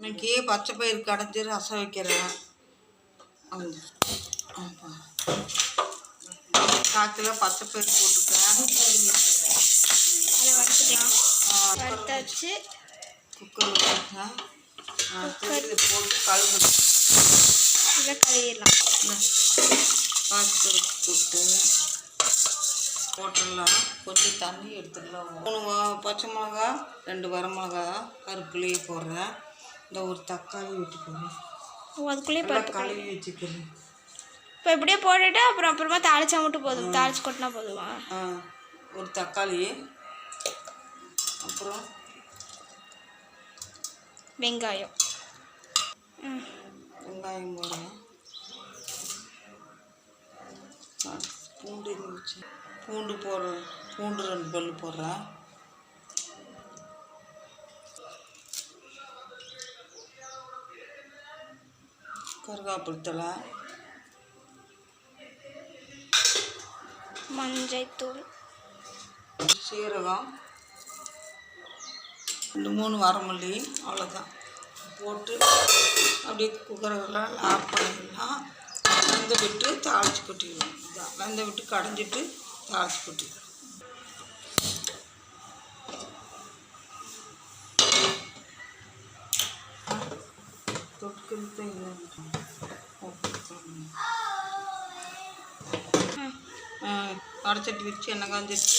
இன்னைக்கு பச்சை பயிர் கடைஞ்சி ரசம் வைக்கிறேன். கிலோ பச்சை பயிர் போட்டுக்கிறேன் வறுத்தாச்சு. போட்டேன். திருப்பி போட்டு கழுவு இதை கழுவிடலாம். பாஸ்பருப்பு போட்டு போட்டுடலாம். கொஞ்சம் தண்ணி எடுத்துக்கலாம் மூணு பச்சை மிளகா ரெண்டு வரமிளகா கருப்புலேயே போடுறேன். இந்த ஒரு தக்காளி விட்டுக்கிறேன் ஓ, அதுக்குள்ளேயே பருப்பு கழுவி வச்சுக்கிறேன் இப்போ இப்படியே போட்டுட்டு அப்புறம் அப்புறமா தாளிச்சா மட்டும் போதும். தாளிச்சு கொட்டினா போதுமா? ஆ ஒரு தக்காளி. அப்புறம் வெங்காயம். வெங்காயம் போடுறேன் பூண்டு பூண்டு போடுறேன் பூண்டு ரெண்டு பல் போடுறேன். கருவேப்பிலை தழை மஞ்சள்தூள் சீரகம். ரெண்டு மூணு வரமல்லி அவ்வளோதான் போட்டு அப்படியே குக்கரில் ஆஃப் பண்ணிடலாம் வெந்த விட்டு தாளிச்சு கொட்டிடலாம் இதான். வெந்த விட்டு கடைஞ்சிட்டு தாளிச்சு கொட்டிடலாம் அரைச்சட்டி வச்சு என்ன காஞ்சிருச்சு.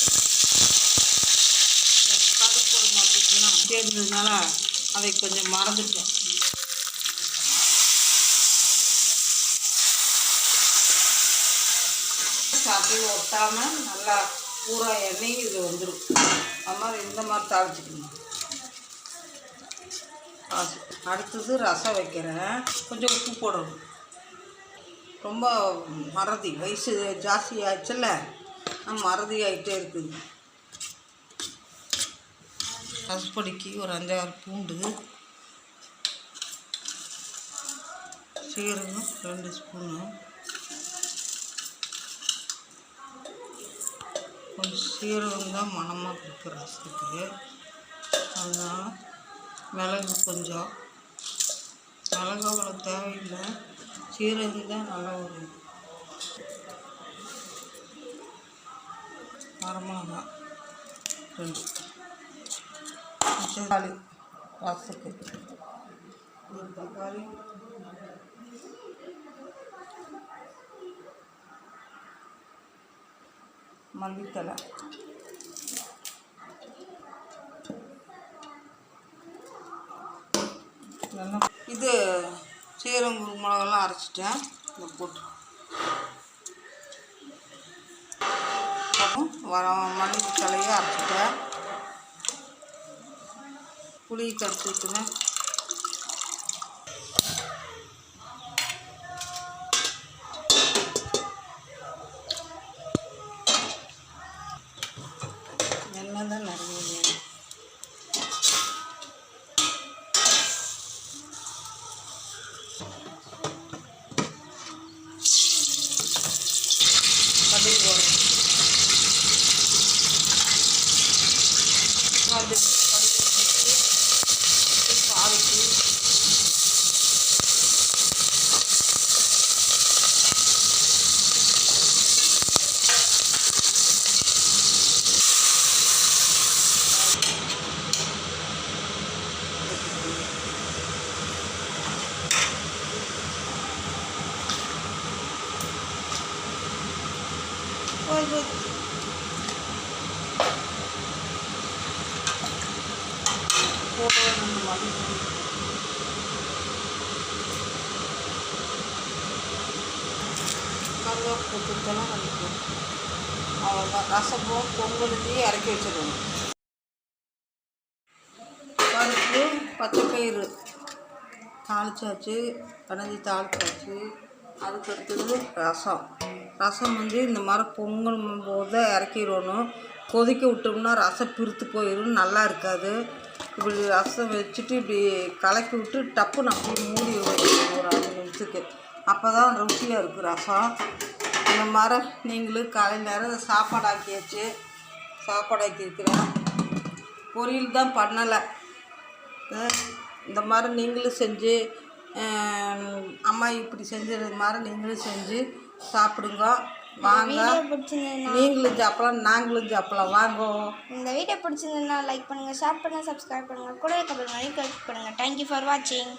கடுகு போட மாட்டேன்னா சேர்ந்ததுனால அதை கொஞ்சம் மறந்துட்டேன். சாப்பிட்டு ஒட்டாமல் நல்லா பூரா எண்ணெயும் இது வந்துடும் அது மாதிரி இந்த மாதிரி தாளிச்சிக்கணும். அடுத்தது ரசம் வைக்கிறேன். கொஞ்சம் உப்பு போடணும். ரொம்ப மறதி வயசு ஜாஸ்தி ஆயிடுச்சுல்ல? மறதி ஆகிட்டே இருக்குது. ரசப்பொடிக்கு ஒரு அஞ்சாறு பூண்டு சீரகம் ரெண்டு ஸ்பூனு கொஞ்சம் சீரகம் தான் மணமாக கொடுக்கும் ரசத்துக்கு. அதனால் மிளகு கொஞ்சம். மிளகு அவ்வளோ தேவையில்லை. சீரகம் தான் நல்லா ஒரு வரமிளகா. ரெண்டு. தக்காளி ரசத்துக்கு ஒரு தக்காளி. மல்லித்தலை இது சீரகம் குருமிளகெல்லாம் அரைச்சிட்டேன். இதை போட்டு. வர மல்லி தலையை அரைச்சிட்டேன். புளி கரைச்சி ஊற்றுனேன் எண்ணெய் தான் நிறைய வேணும் கடுகு போடுறேன் அது கடுகு போட்டு தாளிச்சு போதும் போதும் போட்டு ரெண்டு மல்லி கருவேப்பிலை கொடுத்தெல்லாம் நமக்கு அவ்வளோதான் ரசமும் பொங்கலுக்கு இறக்கி வச்சிடணும் பருப்பு பச்சை தாளிச்சாச்சு கடைஞ்சி தாளிச்சாச்சு. அதுக்கு அடுத்தது ரசம். ரசம் வந்து இந்த மாதிரி பொங்கல் போது இறக்கிடணும். கொதிக்க விட்டோம்னா ரசம் பிரித்து போயிடும். நல்லா இருக்காது. இப்படி ரசம் வச்சுட்டு இப்படி கலக்கி விட்டு டப்புன்னு அப்படி மூடி வைக்கணும் ஒரு அஞ்சு நிமிஷத்துக்கு. அப்போ தான் ருசியாக இருக்கும் ரசம். இந்த மாதிரி நீங்களும் காலை நேரம் சாப்பாடு ஆக்கியாச்சு சாப்பாடு ஆக்கியிருக்கிறேன் பொரியல் தான் பண்ணலை. இந்த மாதிரி நீங்களும் செஞ்சு அம்மா இப்படி செஞ்சது மாதிரி நீங்களும் செஞ்சு சாப்பிடுங்க. வாங்க. நீங்களும் சாப்பிடலாம் நாங்களும் சாப்பிடலாம். வாங்க. இந்த வீடியோ பிடிச்சிருந்ததுன்னா லைக் பண்ணுங்கள் ஷேர் பண்ணுங்கள் சப்ஸ்கிரைப் பண்ணுங்கள் கூட இருக்க பெல் மணி கிளிக் பண்ணுங்கள் தேங்க்யூ ஃபார் வாட்சிங்